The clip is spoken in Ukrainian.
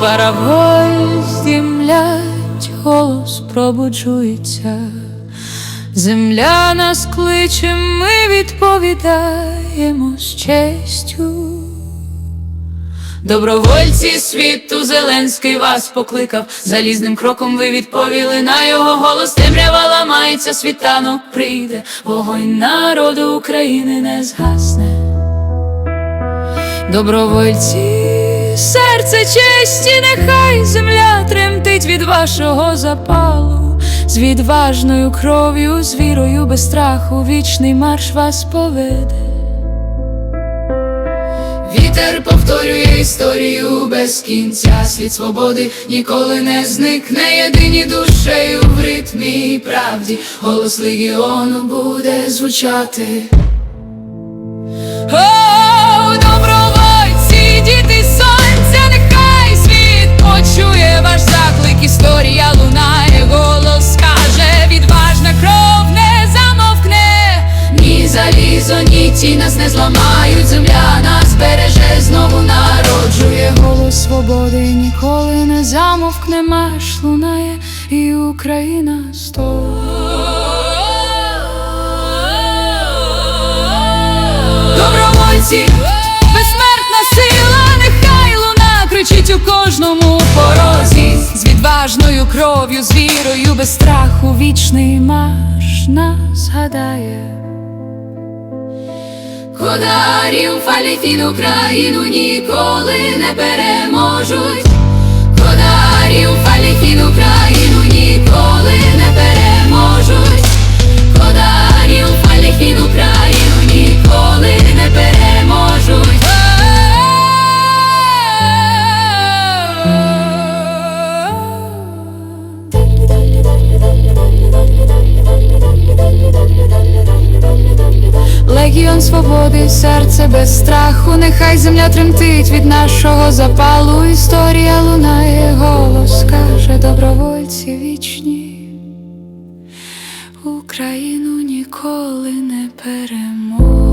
Барагой млять, голос пробуджується. Земля нас кличе, ми відповідаємо з честю. Добровольці світу Зеленський вас покликав. Залізним кроком ви відповіли на його голос. Темрява ламається, світанок прийде, вогонь народу України не згасне. Добровольці, серце честі, нехай земля тремтить від вашого запалу, з відважною кров'ю, з вірою без страху, вічний марш вас поведе. Вітер повторює історію без кінця. Світ свободи ніколи не зникне. Єдині душею в ритмі і правді. Голос легіону буде звучати. Залізо, ні ті нас не зламають. Земля нас замовкне, марш лунає, і Україна стоїть. Добровольці, безсмертна сила, нехай луна кричить у кожному порозі. З відважною кров'ю, з вірою, без страху, вічний марш нас згадає. Кодарів фаліфін Україну ніколи не переможуть. Кодарів Легіон свободи, серце без страху, нехай земля тремтить від нашого запалу. Історія лунає, голос каже, добровольці вічні. Україну ніколи не переможе.